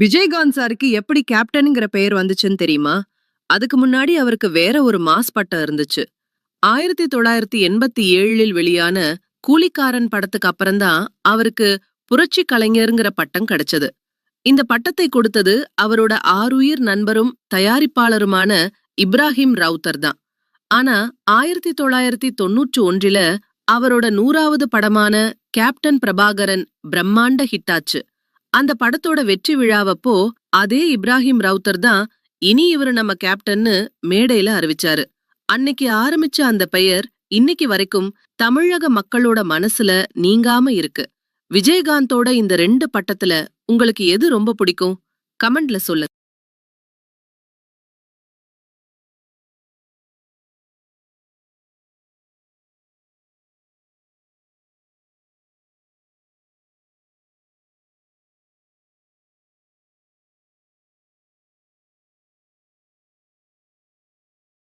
விஜயகாந்த் சாருக்கு எப்படி கேப்டனுங்கிற பெயர் வந்துச்சுன்னு தெரியுமா? அதுக்கு முன்னாடி அவருக்கு வேற ஒரு மாஸ் பட்டம் இருந்துச்சு. ஆயிரத்தி தொள்ளாயிரத்தி எண்பத்தி ஏழில் வெளியான கூலிக்காரன் படத்துக்கு அப்புறம்தான் அவருக்கு புரட்சி கலைஞருங்கிற பட்டம் கிடைச்சது. இந்த பட்டத்தை கொடுத்தது அவரோட ஆருயிர் நண்பரும் தயாரிப்பாளருமான இப்ராஹிம் ரவுத்தர் தான் ஆனா ஆயிரத்தி தொள்ளாயிரத்தி தொன்னூற்றி ஒன்றில அவரோட நூறாவது படமான கேப்டன் பிரபாகரன் பிரம்மாண்ட ஹிட்டாச்சு. அந்த படத்தோட வெற்றி விழாவப்போ அதே இப்ராஹிம் ரவுத்தர் தான் இனி இவரு நம்ம கேப்டன்னு மேடையில அறிவிச்சாரு. அன்னைக்கு ஆரம்பிச்ச அந்த பெயர் இன்னைக்கு வரைக்கும் தமிழக மக்களோட மனசுல நீங்காம இருக்கு. விஜயகாந்தோட இந்த ரெண்டு பட்டத்துல உங்களுக்கு எது ரொம்ப பிடிக்கும்? கமெண்ட்ல சொல்லுங்க.